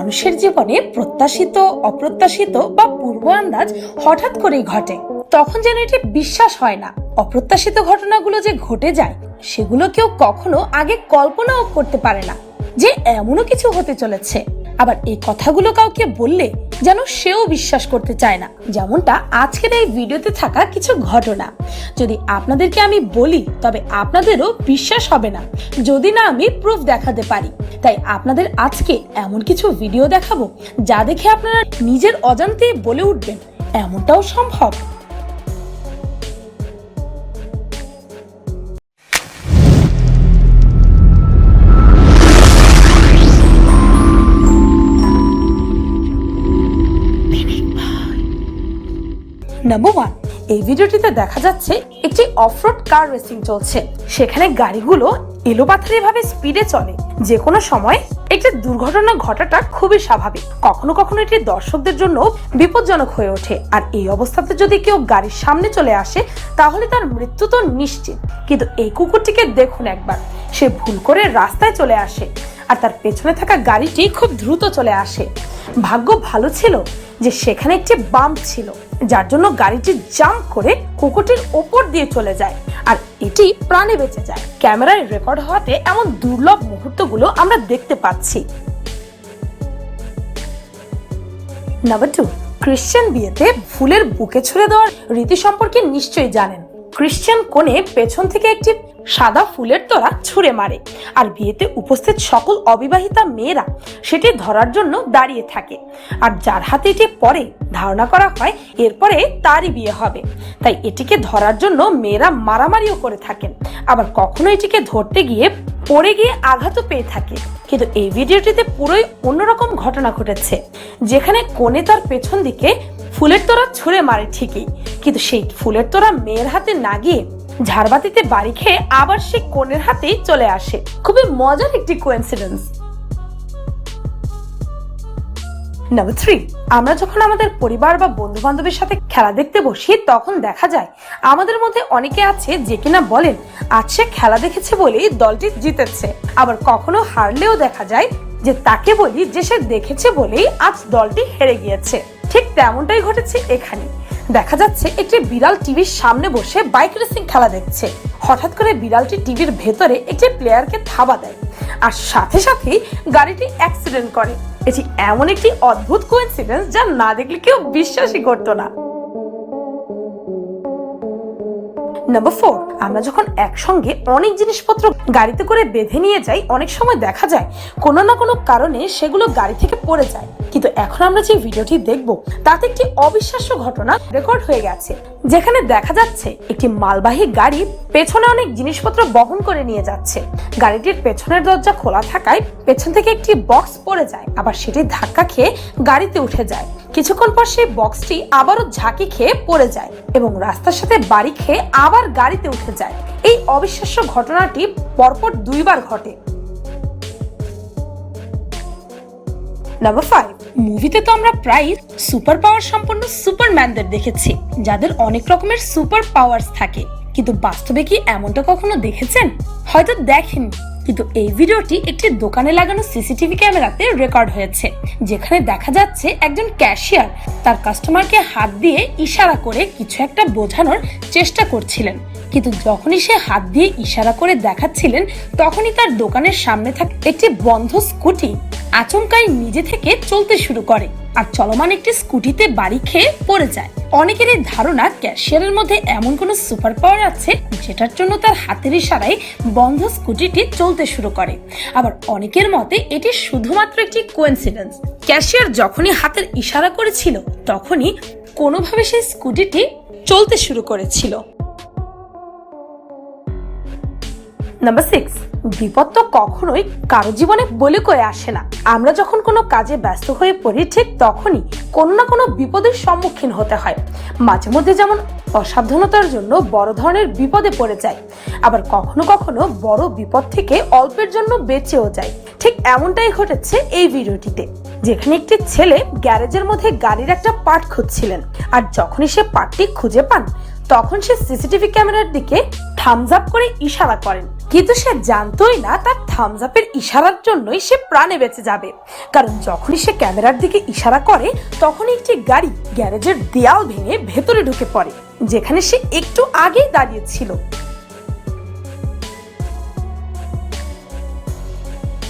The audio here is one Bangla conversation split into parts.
মানুষের জীবনে প্রত্যাশিত, অপ্রত্যাশিত বা পূর্ব আন্দাজ হঠাৎ করেই ঘটে। তখন যেন এটি বিশ্বাস হয় না। অপ্রত্যাশিত ঘটনাগুলো যে ঘটে যায়, সেগুলো কেউ কখনো আগে কল্পনাও করতে পারে না যে এমনও কিছু হতে চলেছে। আবার এই কথাগুলো কাউকে বললে যেন সেও বিশ্বাস করতে চায় না। যেমনটা আজকের এই ভিডিওতে থাকা কিছু ঘটনা। যদি আপনাদেরকে আমি বলি, তবে আপনাদেরও বিশ্বাস হবে না। যদি না, আমি প্রুফ দেখাতে পারি। তাই আপনাদের আজকে এমন কিছু ভিডিও দেখাবো, যা দেখে আপনারা নিজের অজান্তে বলে উঠবেন, এমনটাও সম্ভব। নাম্বার ওয়ান এই ভিডিওটিতে দেখা যাচ্ছে একটি অফরোড কার রেসিং চলছে। সেখানে গাড়িগুলো এলোপাথারি ভাবে স্পিডে চলে। যে কোনো সময় একটি দুর্ঘটনা ঘটাটা খুবই স্বাভাবিক। কখনো কখনো এটি দর্শকদের জন্য বিপজ্জনক হয়ে ওঠে। আর এই অবস্থাতে যদি কেউ গাড়ির সামনে চলে আসে, তাহলে তার মৃত্যু তো নিশ্চিত। কিন্তু এই কুকুরটিকে দেখুন একবার। সে ভুল করে রাস্তায় চলে আসে আর তার পেছনে থাকা গাড়িটি খুব দ্রুত চলে আসে। ভাগ্য ভালো ছিল যে সেখানে একটি বাম্প ছিল, যার জন্য গাড়িটি জাম্প করে কুকুরটির ওপর দিয়ে চলে যায় আর এটি প্রাণে বেঁচে যায়। ক্যামেরায় রেকর্ড হওয়াতে এমন দুর্লভ মুহূর্তগুলো আমরা দেখতে পাচ্ছি। নাম্বার টু, ক্রিশ্চিয়ান বিয়েতে ফুলের বুকে ছুড়ে দেওয়ার রীতি সম্পর্কে নিশ্চয়ই জানেন। ক্রিশ্চিয়ান কোণে পেছন থেকে একটি সাদা ফুলের তোড়া ছুঁড়ে মারে। আর বিয়েতে উপস্থিত সকল অবিবাহিতা মেয়েরা সেটি ধরার জন্য দাঁড়িয়ে থাকে। আর যার হাতে এটি পরে ধারণা করা হয় এরপরে তারই বিয়ে হবে। তাই এটিকে ধরার জন্য মেয়েরা মারামারিও করে থাকেন। আবার কখনো এটিকে ধরতে গিয়ে পড়ে গিয়ে আঘাতও পেয়ে থাকে। কিন্তু এই ভিডিওটিতে পুরোই অন্যরকম ঘটনা ঘটেছে। যেখানে কোণে তার পেছন দিকে ফুলের তোড়া ছুঁড়ে মারে ঠিকই। কিন্তু সেই ফুলের তোড়া মেয়ের হাতে না গিয়ে ঝাড়বাতিতে বাড়ি খেয়ে আবার সে কোণের হাতেই চলে আসে। খুবই মজার একটি কোইন্সিডেন্স নাম্বার থ্রি আমরা যখন আমাদের পরিবার বা বন্ধু বান্ধবের সাথে খেলা দেখতে বসি, তখন দেখা যায় আমাদের মধ্যে অনেকে আছে যে কিনা বলেন, আজ সে খেলা দেখেছে বলেই দলটি জিতেছে। আবার কখনো হারলেও দেখা যায় যে তাকে বলি যে সে দেখেছে বলেই আজ দলটি হেরে গিয়েছে। ঠিক তেমনটাই ঘটেছে এখানে। দেখা যাচ্ছে একটি বিড়াল টিভির সামনে বসে বাইক রেসিং খেলা দেখছে। হঠাৎ করে বিড়ালটি টিভির ভেতরে একটি প্লেয়ারকে থাবা দেয়। আর সাথে সাথেই গাড়িটি অ্যাক্সিডেন্ট করে। এটি এমন একটি অদ্ভুত কোইন্সিডেন্স যা না দেখলে কেউ বিশ্বাসই করতো না। নাম্বার ফোর আমরা যখন একসঙ্গে অনেক জিনিসপত্র গাড়িতে করে বেঁধে নিয়ে যাই, অনেক সময় দেখা যায় কোনো না কোনো কারণে সেগুলো গাড়ি থেকে পড়ে যায়। কিন্তু এখন আমরা যে ভিডিওটি দেখব, তাতে একটি অবিশ্বাস্য ঘটনা রেকর্ড হয়ে গেছে, যেখানে দেখা যাচ্ছে একটি মালবাহী গাড়ি পেছনে অনেক জিনিসপত্র বহন করে নিয়ে যাচ্ছে। গাড়িটির পেছনের দরজা খোলা থাকায় পেছন থেকে একটি বক্স পড়ে যায়, আবার সেটি ধাক্কা খেয়ে গাড়িতে উঠে যায়। কিছুক্ষণ পর সেই বক্সটি আবারও ঝাঁকি খেয়ে পড়ে যায় এবং রাস্তার সাথে বাড়ি খেয়ে আবার গাড়িতে উঠে যায়। এই অবিশ্বাস্য ঘটনাটি পরপর দুইবার ঘটে। নাম্বার ফাইভ মুভিতে তো আমরা প্রায় সুপার পাওয়ার সম্পন্ন সুপারম্যানদের দেখেছি, যাদের অনেক রকমের সুপার পাওয়ার্স থাকে। কিন্তু বাস্তবে কি এমনটা কখনো দেখেছেন? হয়তো দেখেন কিন্তু এই ভিডিওটি একটি দোকানে লাগানো সিসিটিভি ক্যামেরাতে রেকর্ড হয়েছে, যেখানে দেখা যাচ্ছে একজন ক্যাশিয়ার তার কাস্টমারকে হাত দিয়ে ইশারা করে কিছু একটা বোঝানোর চেষ্টা করছিলেন। কিন্তু যখনই সে হাত দিয়ে ইশারা করে দেখাচ্ছিলেন, তখনই তার দোকানের সামনে থাকা একটি বন্ধ স্কুটি আচমকাই নিজে থেকে চলতে শুরু করে আর চলমান একটি স্কুটিতে বাড়ি খেয়ে পড়ে যায়। অনেকেরই ধারণা ক্যাশিয়ারের মধ্যে এমন কোনো সুপার পাওয়ার আছে যেটার জন্য তার হাতের ইশারায় বন্ধ স্কুটিটি চলতে শুরু করে। আবার অনেকের মতে এটি শুধুমাত্র একটি কোইন্সিডেন্স ক্যাশিয়ার যখনই হাতের ইশারা করেছিল, তখনই কোনোভাবে সেই স্কুটিটি চলতে শুরু করেছিল। নাম্বার সিক্স বিপদ তো কখনোই কারও জীবনে বলে কয়ে আসে না। আমরা যখন কোনো কাজে ব্যস্ত হয়ে পড়ি, ঠিক তখনই কোনো না কোনো বিপদের সম্মুখীন হতে হয়। মাঝে মধ্যে যেমন অসাবধানতার জন্য বড় ধরনের বিপদে পড়ে যায় আবার কখনো কখনো বড় বিপদ থেকে অল্পের জন্য বেঁচেও যায় ঠিক এমনটাই ঘটেছে এই ভিডিওটিতে, যেখানে একটি ছেলে গ্যারেজের মধ্যে গাড়ির একটা পার্ট খুঁজছিলেন, আর যখনই সে পার্টটি খুঁজে পান, তখন সে সিসিটিভি ক্যামেরার দিকে থামস আপ করে ইশারা করেন। কিন্তু সে জানতোই না তার থামস আপের ইশারার জন্যই সে প্রাণে বেঁচে যাবে। কারণ যখনই সে ক্যামেরার দিকে ইশারা করে, তখনই একটি গাড়ি গ্যারেজের দেয়াল ভেঙে ভেতরে ঢুকে পড়ে, যেখানে সে একটু আগেই দাঁড়িয়েছিল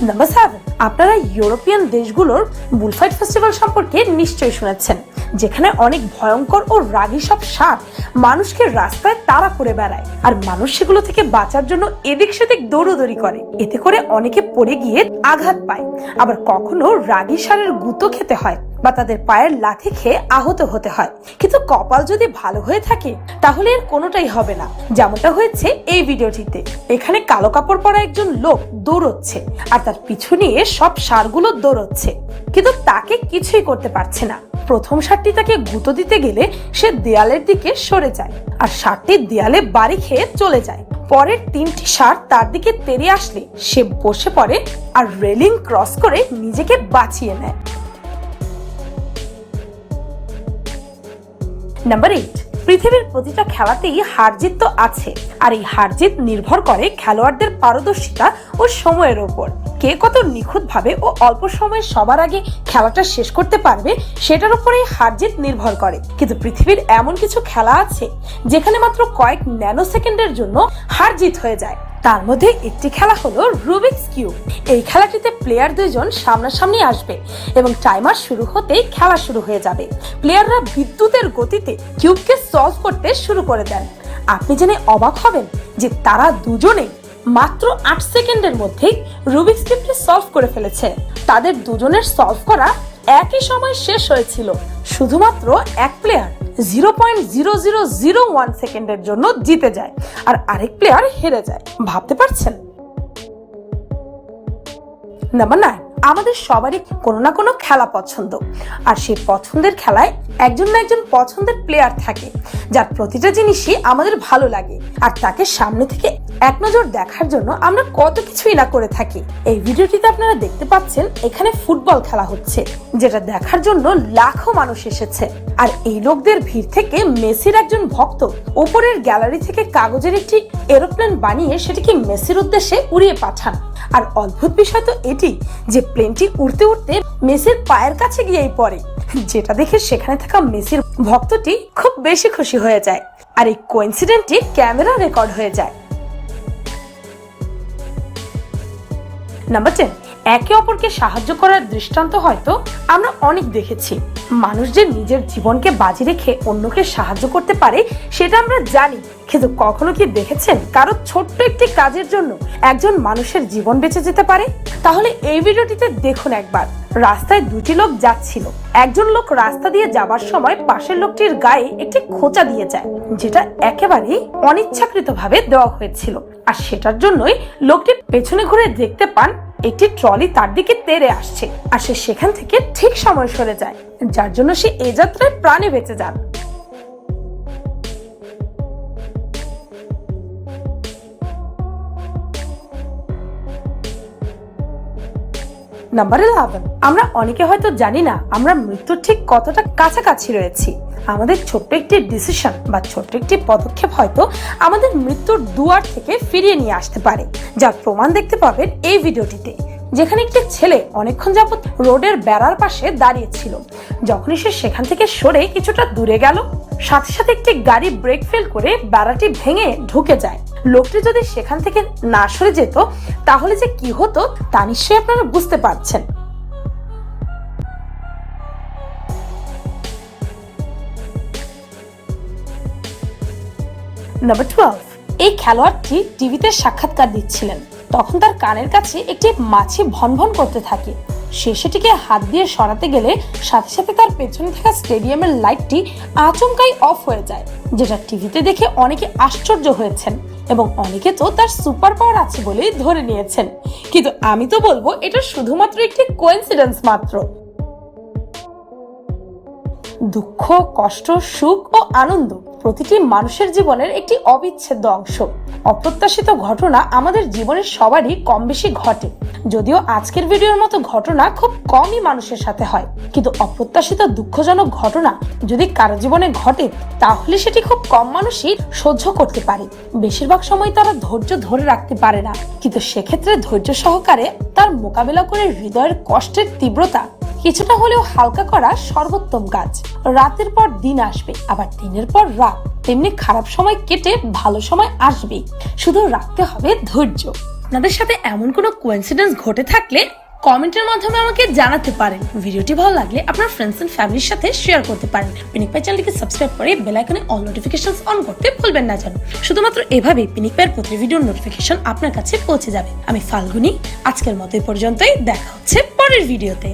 নাম্বার সেভেন আপনারা ইউরোপিয়ান দেশগুলোর বুলফাইট ফেস্টিভ্যাল সম্পর্কে নিশ্চয়ই শুনেছেন। যেখানে অনেক ভয়ঙ্কর ও রাগী সব সাপ মানুষকে রাস্তায় তাড়া করে বেড়ায়। আর মানুষ সেগুলো থেকে বাঁচার জন্য এদিক সেদিক দৌড়োদৌড়ি করে। এতে করে অনেকে পড়ে গিয়ে আঘাত পায়। আবার কখনো রাগী সারের গুঁতো খেতে হয় বা তাদের পায়ের লাথি খেয়ে আহত হতে হয়। কিন্তু কপাল যদি ভালো হয়ে থাকে, তাহলে এর কোনোটাই হবে না। যেমনটা হয়েছে এই ভিডিওটিতে। এখানে কালো কাপড় পরা একজন লোক দৌড়চ্ছে আর তার পিছু নিয়ে সব সারগুলো দৌড়চ্ছে। কিন্তু তাকে কিছুই করতে পারছে না। প্রথম সারটি তাকে গুঁতো দিতে গেলে সে দেয়ালের দিকে সরে যায় আর সারটি দেয়ালে বাড়ি খেয়ে চলে যায়। পরের তিনটি সার তার দিকে তেরে আসলে সে বসে পড়ে আর রেলিং ক্রস করে নিজেকে বাঁচিয়ে নেয়। Number eight. পৃথিবীর প্রতিটা খেলাতেই হার জিত তো আছে, আর এই হার জিত নির্ভর করে খেলোয়াড়দের পারদর্শিতা ও সময়ের ওপর। কে কত নিখুঁতভাবে ও অল্প সময়ে সবার আগে খেলাটা শেষ করতে পারবে, সেটার উপরে হার জিত নির্ভর করে। কিন্তু পৃথিবীর এমন কিছু খেলা আছে, যেখানে মাত্র কয়েক ন্যানো সেকেন্ডের জন্য হার জিত হয়ে যায়। তার মধ্যে একটি খেলা হলো রুবিক্স কিউব এই খেলাটিতে প্লেয়ার দুইজন সামনাসামনি আসবে এবং টাইমার শুরু হতেই খেলা শুরু হয়ে যাবে। প্লেয়াররা বিদ্যুতের গতিতে কিউবকে সলভ করতে শুরু করে দেন। আপনি জেনে অবাক হবেন যে তারা দুজনে মাত্র আট সেকেন্ডের মধ্যেই রুবিক্স কিউবটি সলভ করে ফেলেছে। তাদের দুজনের সলভ করা একই সময় শেষ হয়েছিল, শুধুমাত্র এক player zero point zero zero zero one সেকেন্ডের জন্য জিতে যায় আর আরেক প্লেয়ার হেরে যায়। ভাবতে পারছেন? নাম্বার নাইন আমাদের সবারই কোনো না কোনো খেলা পছন্দ। আর সেই পছন্দের খেলায় একজন না একজন পছন্দের প্লেয়ার থাকে, যার প্রতিটা জিনিসই আমাদের ভালো লাগে। আর তাকে সামনে থেকে এক নজর দেখার জন্য আমরা কত কিছুই না করে থাকি। এই ভিডিওটিতে আপনারা দেখতে পাচ্ছেন, এখানে ফুটবল খেলা হচ্ছে, যেটা দেখার জন্য লাখো মানুষ এসেছে। আর এই লোকদের ভিড় থেকে মেসির একজন ভক্ত ওপরের গ্যালারি থেকে কাগজের একটি এরোপ্লেন বানিয়ে সেটিকে মেসির উদ্দেশ্যে উড়িয়ে পাঠান। আর অদ্ভুত বিষয় তো এটি যে প্লেনটি উড়তে উড়তে মেসির পায়ের কাছে গিয়েই পড়ে, যেটা দেখে সেখানে থাকা মেসির ভক্তটি খুব বেশি খুশি হয়ে যায়। আর এই কোইন্সিডেন্টটি ক্যামেরা রেকর্ড হয়ে যায়। নাম্বার টেন একে অপরকে সাহায্য করার দৃষ্টান্ত হয়তো আমরা অনেক দেখেছি। মানুষ যে নিজের জীবনকে বাজি রেখে অন্যকে সাহায্য করতে পারে, সেটা আমরা জানি। কিন্তু কখনো কি দেখেছেন কারও ছোট্ট একটি কাজের জন্য একজন মানুষের জীবন বেঁচে যেতে পারে? তাহলে এই ভিডিওটিতে দেখুন একবার। রাস্তায় দুটি লোক যাচ্ছিল। একজন লোক রাস্তা দিয়ে যাবার সময় পাশের লোকটির গায়ে একটি খোঁচা দিয়ে যায়, যেটা একেবারেই অনিচ্ছাকৃতভাবে দেওয়া হয়েছিল। আর সেটার জন্যই লোকটি পেছনে ঘুরে দেখতে পান, একটি ট্রলি তার দিকে তেড়ে আসছে, আর সে সেখান থেকে ঠিক সময় সরে যায়, যার জন্য সে এ যাত্রায় প্রাণে বেঁচে যান। নাম্বার ইলেভেন আমরা অনেকে হয়তো জানি না, আমরা মৃত্যুর ঠিক কতটা কাছাকাছি রয়েছি। আমাদের ছোট্ট একটি ডিসিশন বা ছোট্ট একটি পদক্ষেপ হয়তো আমাদের মৃত্যুর দুয়ার থেকে ফিরিয়ে নিয়ে আসতে পারে। যার প্রমাণ দেখতে পাবেন এই ভিডিওটিতে। যেখানে একটি ছেলে অনেকক্ষণ যাবৎ রোডের বেড়ার পাশে দাঁড়িয়েছিল। যখনই সে সেখান থেকে সরে কিছুটা দূরে গেল, সাথে সাথে একটি গাড়ি ব্রেক ফেল করে বেড়াটি ভেঙে ঢুকে যায়। লোকটি যদি সেখান থেকে না সরে যেত, তাহলে যে কি হতো, তা নিশ্চয়ই আপনারা বুঝতে পারছেন। নাম্বার টুয়েলভ এই খেলোয়াড়টি টিভিতে সাক্ষাৎকার দিচ্ছিলেন। তখন তার কানের কাছে একটি মাছি ভনভন করতে থাকে। সে সেটিকে হাত দিয়ে সরাতে গেলে সাথে সাথে তার পেছনে থাকা স্টেডিয়ামের লাইটটি আচমকাই অফ হয়ে যায়, যেটা টিভিতে দেখে অনেকে আশ্চর্য হয়েছেন। এবং অনেকে তো তার সুপার পাওয়ার আছে বলেই ধরে নিয়েছেন। কিন্তু আমি তো বলব, এটা শুধুমাত্র একটি কোইন্সিডেন্স মাত্র। দুঃখ, কষ্ট, সুখ ও আনন্দ প্রতিটি মানুষের জীবনের একটি অবিচ্ছেদ্য অংশ। অপ্রত্যাশিত ঘটনা আমাদের জীবনের সবারই কম বেশি ঘটে। যদিও আজকের ভিডিওর মতো ঘটনা খুব কমই মানুষের সাথে হয়। কিন্তু অপ্রত্যাশিত দুঃখজনক ঘটনা যদি কারও জীবনে ঘটে, তাহলে সেটি খুব কম মানুষই সহ্য করতে পারে। বেশিরভাগ সময় তারা ধৈর্য ধরে রাখতে পারে না। কিন্তু সেক্ষেত্রে ধৈর্য সহকারে তার মোকাবেলা করে হৃদয়ের কষ্টের তীব্রতা কিছুটা হলেও হালকা করা সর্বোত্তম কাজ। রাতের পর দিন আসবে, আবার দিনের পর রাত। তেমনি খারাপ সময় কেটে ভালো সময় আসবে শুধু রাখতে হবে ধৈর্য। আপনাদের সাথে এমন কোনো কোইন্সিডেন্স ঘটে থাকলে কমেন্টের মাধ্যমে আমাকে জানাতে পারেন। ভিডিওটি ভালো লাগলে আপনার ফ্রেন্ডস এন্ড ফ্যামিলির সাথে শেয়ার করতে পারেন। পিনিক পাই চ্যানেলটিকে সাবস্ক্রাইব করে বেল আইকনে অল নোটিফিকেশন অন করতে ভুলবেন না যেন। শুধুমাত্র এভাবেই পিনিক পাইয়ের প্রতি ভিডিওর নোটিফিকেশন আপনার কাছে পৌঁছে যাবে। আমি ফাল্গুনি, আজকের মতো এই পর্যন্তই। দেখা হচ্ছে পরের ভিডিওতে